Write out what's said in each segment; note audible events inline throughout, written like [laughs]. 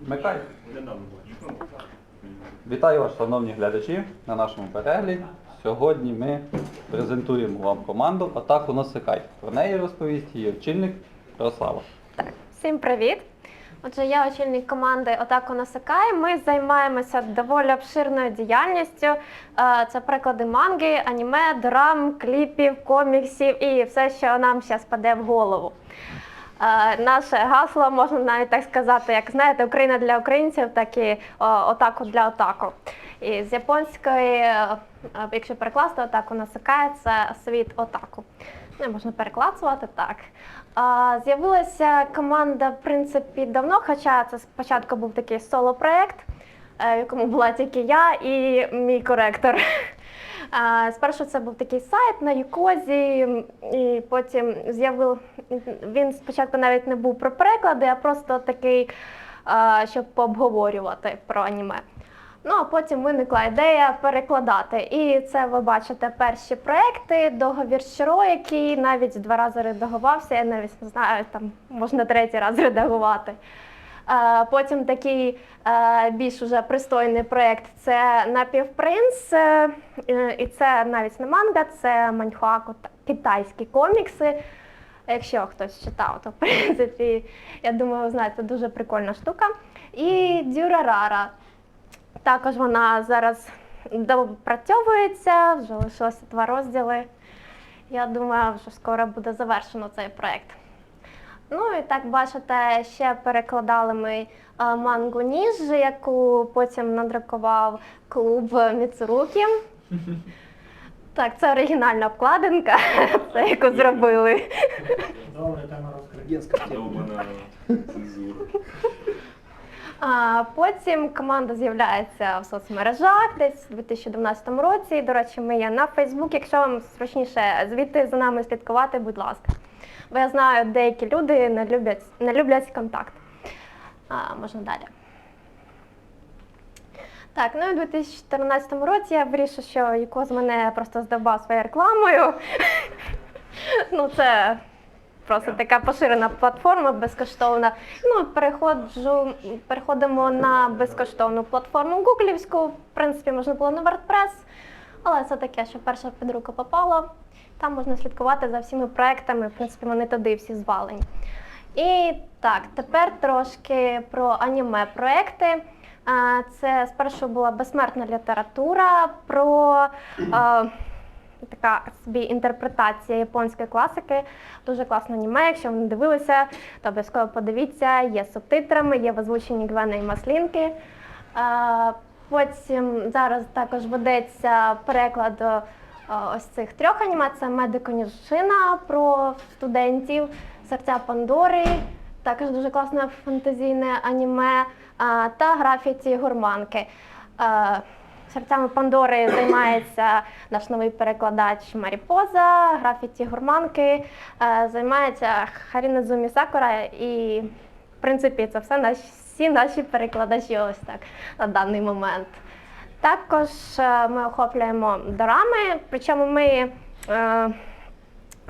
Вмикай. Вітаю вас, шановні глядачі, на нашому перегляді. Сьогодні ми презентуємо вам команду Атаку на Секай. Про неї розповість її очільник Ярослава. Всім привіт! Отже, я очільник команди Отаку Насакай. Ми займаємося доволі обширною діяльністю. Е, Це приклади манги, аніме, драм, кліпів, коміксів і все, що нам зараз паде в голову. Е, Наше гасло можна навіть так сказати, як знаєте, Україна для українців, так і отаку для отаку. І з японської, е, е, якщо перекласти отаку насикає, це світ отаку. Не можна перекласувати так. З'явилася команда, в принципі, давно, хоча це спочатку був такий соло-проєкт, е, в якому була тільки я і мій коректор. Спершу це був такий сайт на Юкозі, і потім з'явив він спочатку навіть не був про переклади, а просто такий, щоб пообговорювати про аніме. Ну а потім виникла ідея перекладати. І це ви бачите перші проекти, договір щиро, який навіть два рази редагувався. Я навіть не знаю, там можна третій раз редагувати. Потім такий е, більш уже пристойний проєкт це Напівпринц. е, І це навіть не манга, це маньхуа китайські комікси. Якщо хтось читав, то в принципі, я думаю, ви знаєте, дуже прикольна штука. І Дюрарара. Також вона зараз допрацьовується, вже лишилося два розділи. Я думаю, що скоро буде завершено цей проєкт. Ну і так бачите, ще перекладали ми е, мангу Ніж, яку потім надрукував клуб Міцурукі. [laughs] Так, це оригінальна обкладинка, [laughs] це яку зробили. Добре, тема розкриття. [laughs] А потім команда з'являється в соцмережах десь у 2012 році. До речі, ми є на Фейсбук. Якщо вам зручніше звідти за нами слідкувати, будь ласка. Бо я знаю, деякі люди не люблять, не люблять контакт. А, можна далі. Так, ну і у 2014 році я вирішила, що Юкоз мене просто здобав своєю рекламою. [laughs] ну, це просто така поширена платформа безкоштовна. Ну, переходжу, переходимо на безкоштовну платформу гуглівську. В принципі, можна було на WordPress, але це таке, що перша під руку попало. Там можна слідкувати за всіми проектами, в принципі, вони туди всі звалені. І так, тепер трошки про аніме проекти. Це спершу була безсмертна література про а, така собі інтерпретація японської класики. Дуже класне аніме. Якщо ви не дивилися, то обов'язково подивіться. Є субтитрами, є в озвученні Гвена і Маслінки. А, Потім зараз також ведеться переклад е, ось цих трьох аніме. Це Медико про студентів, серця Пандори. Також дуже класне фантазійне аніме та графіті гурманки. Е, Серцями Пандори займається наш новий перекладач Маріпоза, графіті гурманки е, займається Харінезумі Сакура і, в принципі, це все наші, всі наші перекладачі ось так на даний момент. Також е, ми охоплюємо дорами, причому ми е,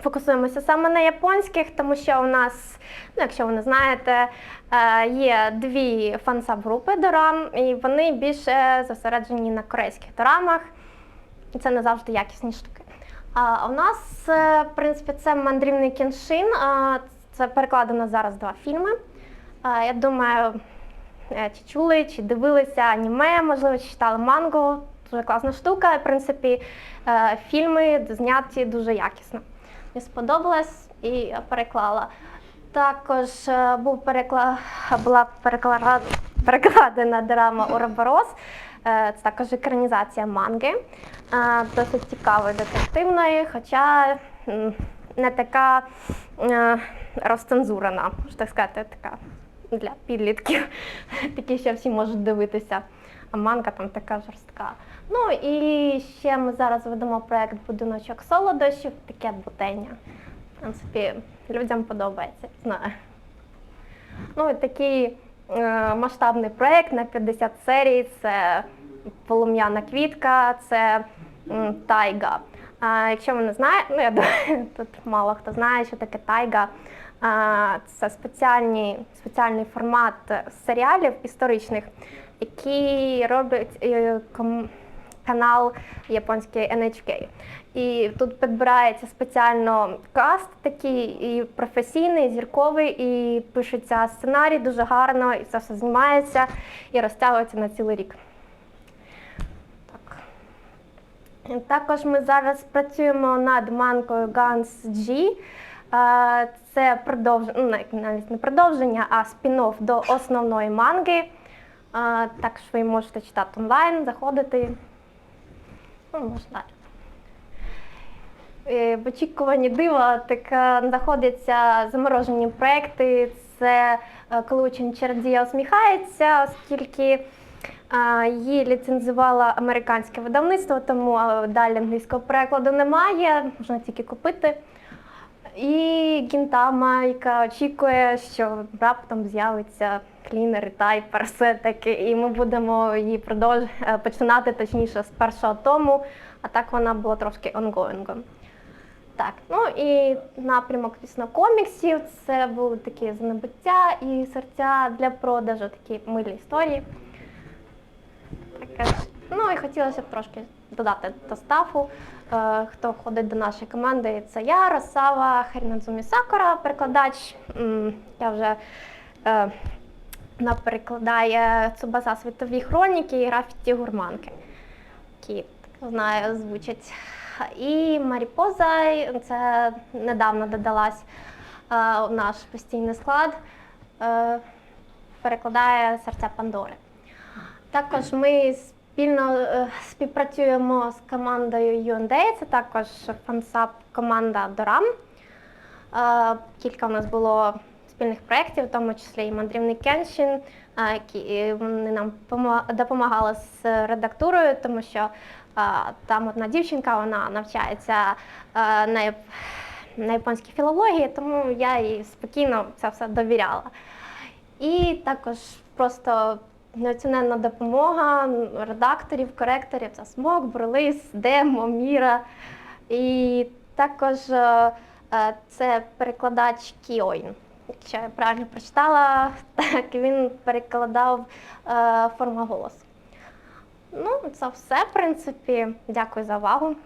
фокусуємося саме на японських, тому що у нас, ну якщо ви не знаєте, е, є дві фан-саб-групи дорам, і вони більше зосереджені на корейських дорамах. І це не завжди якісні штуки. А у нас, в принципі, це мандрівний кіншин. Це перекладено зараз два фільми. Я думаю, чи чули, чи дивилися аніме, можливо, чи читали мангу. Дуже класна штука. В принципі, е, фільми зняті дуже якісно. Мені сподобалось і переклала. Також е, був перекла... була перекла... перекладена драма Уроборос. Е, Це також екранізація манги. Е, Досить цікавої детективної, хоча не така е, розцензурена, можна так сказати, така для підлітків, [laughs] такі, що всі можуть дивитися. А манга там така жорстка. Ну і ще ми зараз ведемо проект Будиночок солодощів, таке бутення. В принципі, людям подобається, знаю. Ну і такий е, масштабний проект на 50 серій. Це полум'яна квітка, це м, тайга. А якщо ви не знаєте, ну я думаю, [laughs] тут мало хто знає, що таке тайга. Це спеціальні, спеціальний формат серіалів історичних, які робить е, канал японський NHK. І тут підбирається спеціально каст такий і професійний, і зірковий, і пишеться сценарій дуже гарно, і це все знімається і розтягується на цілий рік. Так. Також ми зараз працюємо над манкою Guns G. Це продовження, ну навіть не продовження, а спін-офф до основної манги. Е, Також ви можете читати онлайн, заходити. Ну, можна. Е, В очікуванні дива так знаходяться заморожені проекти. Це е, коли учень Чердія усміхається, оскільки її ліцензувало американське видавництво, тому е, далі англійського перекладу немає, можна тільки купити. І Гінтама, яка очікує, що раптом з'явиться клінер тайпер все-таки, і ми будемо її продовж... е, починати точніше з першого тому, а так вона була трошки онгоїнгом. Так, ну і напрямок звісно, коміксів. Це були такі знебуття і серця для продажу, такі милі історії. Таке. Ну і хотілося б трошки додати до стафу. Е, хто входить до нашої команди, це я, Росава Харінадзумі Сакура, перекладач. Я вже е, вона перекладає Цубаса світові хроніки і графіті гурманки, які знаю, звучать. І Маріпоза, це недавно додалась е, у наш постійний склад, перекладає серця Пандори. Також ми спільно е, співпрацюємо з командою UND, це також фансап команда Дорам. Е, Кілька у нас було спільних проєктів, в тому числі і мандрівний Кеншін, е, вони нам допомагали з редактурою, тому що там одна дівчинка, вона навчається на, на японській філології, тому я їй спокійно це все довіряла. І також просто неоціненна допомога редакторів, коректорів це Смок, Бурлис, Демо, Міра. І також е, е, це перекладач Кіойн. Якщо я правильно прочитала, [laughs] так він перекладав е, форма голосу. Ну, це все, в принципі. Дякую за увагу.